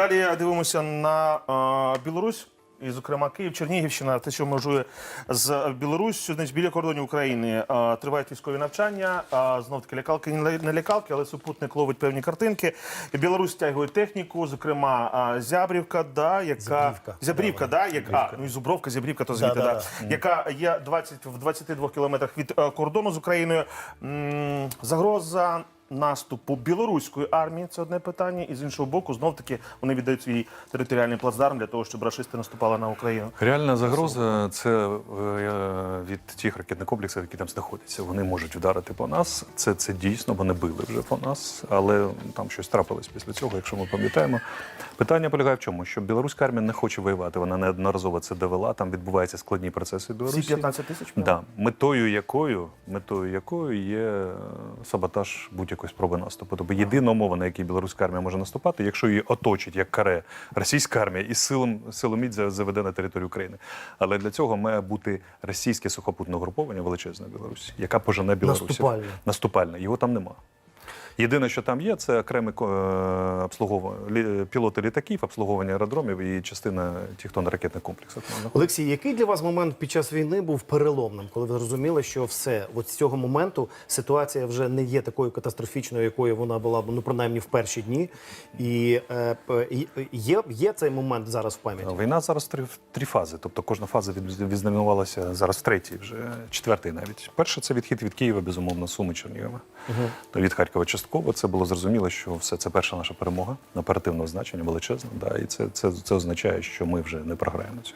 Далі дивимося на Білорусь. І, зокрема, Київ, Чернігівщина, те, що межує з Білоруссю, значить, біля кордонів України е, тривають військові навчання. Е, знов таки лякалки не лякалки, але супутник ловить певні картинки. І Білорусь стягує техніку, зокрема е, Зябрівка, да, яка Зябрівка. Зябрівка, да, яка ну і Зубровка, Зябрівка, то звідти, да, Да-да-да. яка є 20, в 22 кілометрах від е, кордону з Україною. М, Загроза наступу білоруської армії це одне питання, і з іншого боку, знов таки вони віддають свій територіальний плацдарм для того, щоб рашисти наступали на Україну. Реальна загроза це е, від тих ракетних комплексів, які там знаходяться. Вони можуть вдарити по нас. Це, це дійсно, вони били вже по нас, але там щось трапилось після цього, якщо ми пам'ятаємо. Питання полягає в чому? Що білоруська армія не хоче воювати. Вона неодноразово це довела. Там відбуваються складні процеси в Всі 15 тисяч? Да. Метою якою, метою якою є саботаж будь-якої спроби наступу. Тобто єдина умова, на якій білоруська армія може наступати, якщо її оточить як каре російська армія і силом силоміць заведе на територію України. Але для цього має бути російське сухопутне угруповання величезне Білорусі, яка пожене Білорусь. Наступальне. Наступальне. Його там нема. Єдине, що там є, це окремі е, обслуговування пілоти літаків, обслуговування аеродромів і частина тіхтонно-ракетних комплексів. Олексій, який для вас момент під час війни був переломним, коли ви зрозуміли, що все от з цього моменту ситуація вже не є такою катастрофічною, якою вона була ну принаймні в перші дні, і е, є, є цей момент зараз в пам'яті. Війна зараз три, три фази. Тобто кожна фаза від- відзнаменувалася зараз в третій, вже четвертий навіть. Перше це відхід від Києва, безумовно, Суми Чернігова. Від Харкова частково. Це було зрозуміло, що все це перша наша перемога оперативного значення величезна. Да, і це, це, це означає, що ми вже не програємо цю.